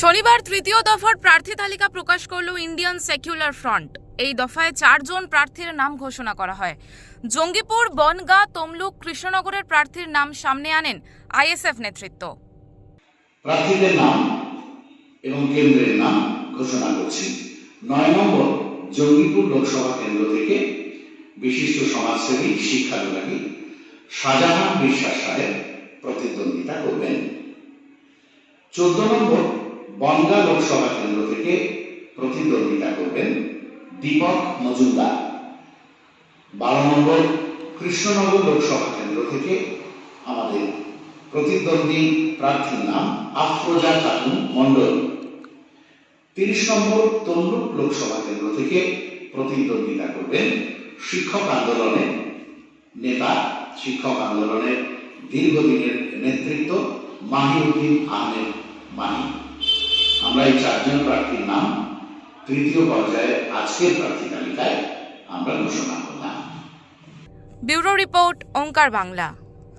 শনিবার তৃতীয় দফার প্রার্থী তালিকা প্রকাশ করল ইন্ডিয়ান সেকুলার ফ্রন্ট। এই দফায় চারজন প্রার্থীর নাম ঘোষণা করা হয়। জঙ্গিপুর, বনগাঁ, তমলুক, কৃষ্ণনগরের প্রার্থীর নাম সামনে আনেন আইএসএফ নেতৃত্ব। প্রার্থীদের নাম এবং কেন্দ্রের নাম ঘোষণা করছি। নয় নম্বর, জঙ্গিপুর লোকসভা কেন্দ্র থেকে বিশিষ্ট সমাজসেবী শাহজাহান বিশ্বাস সাহেব প্রতিদ্বন্দ্বিতা করবেন। চোদ্দ নম্বর বনগা লোকসভা কেন্দ্র থেকে প্রতিদ্বন্দ্বিতা করবেন দীপক মজুমদার। বারো নম্বর কৃষ্ণনগর লোকসভা কেন্দ্র থেকে আমাদের প্রতিদ্বন্দ্বী প্রার্থীর নাম আফরোজা খাতুন মণ্ডল। তিরিশ নম্বর তমলুক লোকসভা কেন্দ্র থেকে প্রতিদ্বন্দ্বিতা করবেন শিক্ষক আন্দোলনের নেতা, শিক্ষক আন্দোলনের দীর্ঘদিনের নেতৃত্ব মাহিউদ্দিন আহমেদ। এই চারজন প্রার্থীর নাম তৃতীয় পর্যায়ে আজকের প্রার্থী তালিকায় আমরা ঘোষণা করলাম। Bureau report, Onkar Bangla.